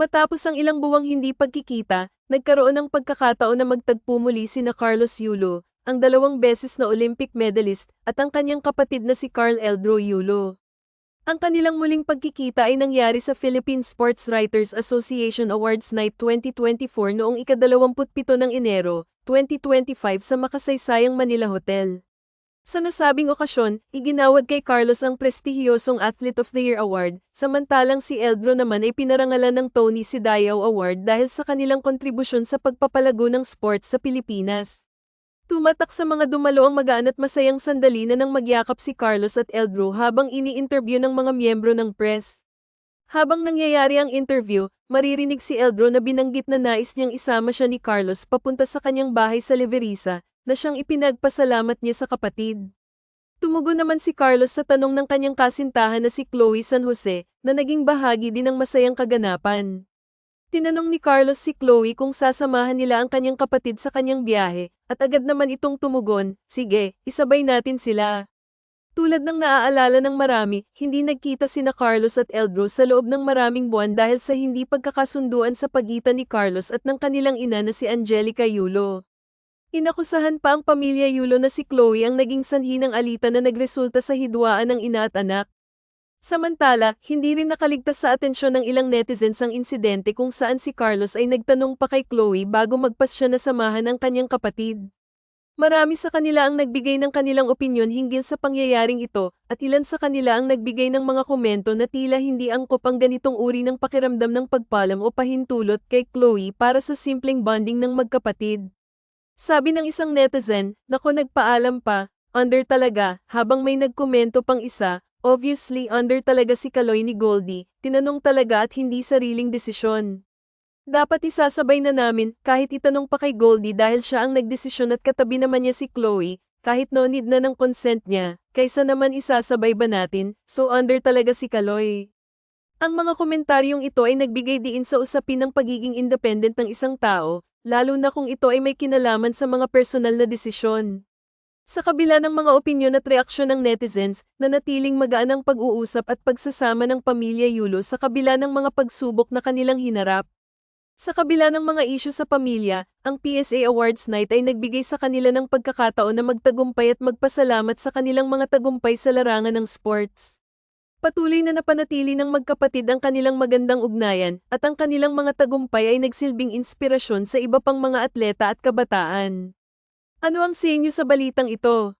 Matapos ang ilang buwang hindi pagkikita, nagkaroon ng pagkakataon na magtagpo muli sina Carlos Yulo, ang dalawang beses na Olympic medalist, at ang kanyang kapatid na si Carl Eldro Yulo. Ang kanilang muling pagkikita ay nangyari sa Philippine Sports Writers Association Awards Night 2024 noong ikadalawamputpito ng Enero, 2025 sa makasaysayang Manila Hotel. Sa nasabing okasyon, iginawad kay Carlos ang prestihiyosong Athlete of the Year Award, samantalang si Eldro naman ay pinarangalan ng Tony Sidayaw Award dahil sa kanilang kontribusyon sa pagpapalago ng sports sa Pilipinas. Tumatak sa mga dumalo ang magaan at masayang sandali na nang magyakap si Carlos at Eldro habang ini-interview ng mga miyembro ng press. Habang nangyayari ang interview, maririnig si Eldro na binanggit na nais niyang isama siya ni Carlos papunta sa kanyang bahay sa Leverisa, na siyang ipinagpasalamat niya sa kapatid. Tumugon naman si Carlos sa tanong ng kanyang kasintahan na si Chloe San Jose, na naging bahagi din ng masayang kaganapan. Tinanong ni Carlos si Chloe kung sasamahan nila ang kanyang kapatid sa kanyang biyahe, at agad naman itong tumugon, sige, isabay natin sila. Tulad ng naaalala ng marami, hindi nagkita sina Carlos at Eldro sa loob ng maraming buwan dahil sa hindi pagkakasunduan sa pagitan ni Carlos at ng kanilang ina na si Angelica Yulo. Inakusahan pa ang pamilya Yulo na si Chloe ang naging sanhi ng alitan na nagresulta sa hidwaan ng ina at anak. Samantala, hindi rin nakaligtas sa atensyon ng ilang netizens ang insidente kung saan si Carlos ay nagtanong pa kay Chloe bago magpas siya na samahan ang kanyang kapatid. Marami sa kanila ang nagbigay ng kanilang opinyon hinggil sa pangyayaring ito, at ilan sa kanila ang nagbigay ng mga komento na tila hindi angkop ang ganitong uri ng pakiramdam ng pagpalam o pahintulot kay Chloe para sa simpleng bonding ng magkapatid. Sabi ng isang netizen, nako nagpaalam pa, under talaga, habang may nagkomento pang isa, obviously under talaga si Kaloy ni Goldie, tinanong talaga at hindi sariling desisyon. Dapat isasabay na namin, kahit itanong pa kay Goldie dahil siya ang nagdesisyon at katabi naman niya si Chloe, kahit no need na ng consent niya, kaysa naman isasabay ba natin, so under talaga si Kaloy. Ang mga komentaryong ito ay nagbigay diin sa usapin ng pagiging independent ng isang tao, lalo na kung ito ay may kinalaman sa mga personal na desisyon. Sa kabila ng mga opinyon at reaksyon ng netizens, nanatiling magaan ang pag-uusap at pagsasama ng pamilya Yulo sa kabila ng mga pagsubok na kanilang hinarap. Sa kabila ng mga isyu sa pamilya, ang PSA Awards Night ay nagbigay sa kanila ng pagkakataon na magtagumpay at magpasalamat sa kanilang mga tagumpay sa larangan ng sports. Patuloy na napanatili ng magkapatid ang kanilang magandang ugnayan, at ang kanilang mga tagumpay ay nagsilbing inspirasyon sa iba pang mga atleta at kabataan. Ano ang sa inyo sa balitang ito?